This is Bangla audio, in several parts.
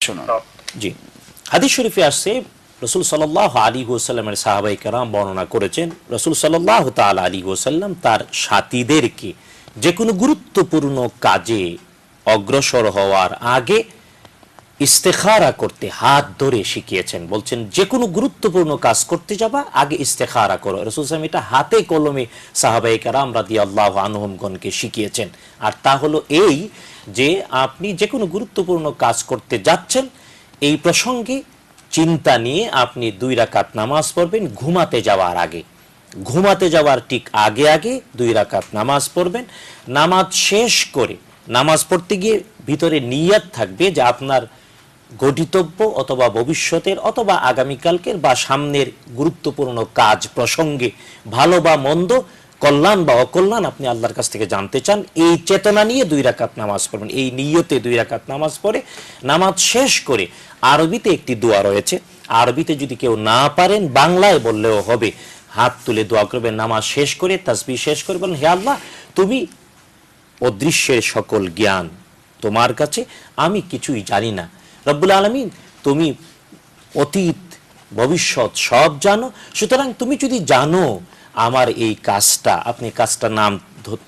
শুনুন জি। হাদিস শরীফে আসছে রসুল সাল্লাহ আলী গোসাল্লামের সাহাবাই কারাম বর্ণনা করেছেন রসুল সাল্লাহ তাল আলী গোসাল্লাম তার সাথীদেরকে যে কোনো গুরুত্বপূর্ণ কাজে অগ্রসর হওয়ার আগে ইস্তেখারা করতে হাত ধরে শিখিয়েছেন। বলছেন যে কোনো গুরুত্বপূর্ণ কাজ করতে যাবা, আগে ইস্তেখারা করো। রসুল সালাম এটা হাতে কলমে সাহাবাই কারাম রাদি আল্লাহ আনহমগণকে শিখিয়েছেন। আর তা হলো এই যে, আপনি যে কোনো গুরুত্বপূর্ণ কাজ করতে যাচ্ছেন, এই প্রসঙ্গে চিন্তা নিয়ে আপনি দুই রাকাত নামাজ পড়বেন, ঘুমাতে যাওয়ার আগে। ঘুমাতে যাওয়ার ঠিক আগে আগে দুই রাকাত নামাজ পড়বেন। নামাজ শেষ করে, নামাজ পড়তে গিয়ে ভিতরে নিয়াত থাকবে যে আপনার গঠিতব্য অথবা ভবিষ্যতের অথবা আগামীকালকের বা সামনের গুরুত্বপূর্ণ কাজ প্রসঙ্গে ভালো বা মন্দ, কল্যাণ বা অকল্যাণ আপনি আল্লাহর কাছ থেকে জানতে চান, এই চেতনা নিয়ে দুই রাকাত নামাজ পড়বেন। এই নিয়তে দুই রাকাত নামাজ পড়ে, নামাজ শেষ করে আরবিতে একটি দোয়া রয়েছে। আরবিতে যদি কেউ না পারেন, বাংলায় বললেও হবে, হাত তুলে দোয়া করবেন, নামাজ শেষ করে তাসবি শেষ করে বলেন, হে আল্লাহ, তুমি অদৃশ্যের সকল জ্ঞান তোমার কাছে, আমি কিছুই জানি না। রব্বুল আলমিন, তুমি অতীত, ভবিষ্যৎ সব জানো। সুতরাং তুমি যদি জানো আমার এই কাজটা, আপনি কাজটার নাম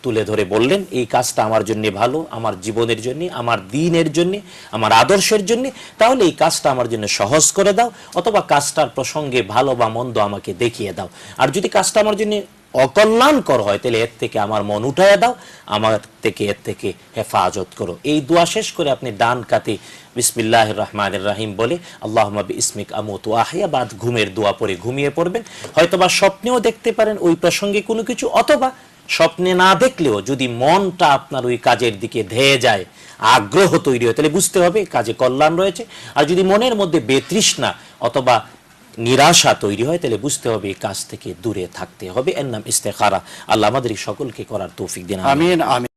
তুলে ধরে বললেন, এই কাজটা আমার জন্য ভালো, আমার জীবনের জন্য, আমার দিনের জন্য, আমার আদর্শের জন্য, তাহলে এই কাজটা আমার জন্য সহজ করে দাও, অথবা কাজটার প্রসঙ্গে ভালো বা মন্দ আমাকে দেখিয়ে দাও। আর যদি কাজটা আমার জন্য অকল্যাণকর হয়, তাহলে এর থেকে আমার মন উঠাইয়া দাও, আমার থেকে এর থেকে হেফাজত করো। এই দোয়া শেষ করে আপনি ডান কাতে বিসমিল্লাহ রহমান রাহিম বলে আল্লাহ ইসমিক আমত আহিয়া বাদ ঘুমের দোয়া পরে ঘুমিয়ে পড়বেন। হয়তোবা স্বপ্নেও দেখতে পারেন ওই প্রসঙ্গে কোনো কিছু, অথবা স্বপ্নে না দেখলেও যদি মনটা আপনার ওই কাজের দিকে ধেয়ে যায়, আগ্রহ তৈরি হয়, তাহলে বুঝতে হবে কাজে কল্যাণ রয়েছে। আর যদি মনের মধ্যে বেতৃষ্ণা অথবা নিরাশা তৈরি হয়, তাহলে বুঝতে হবে কাজ থেকে দূরে থাকতে হবে। এর নাম ইস্তেখারা। আল্লাহ আমাদের সকলকে করার তৌফিক দিন। আমিন আমিন।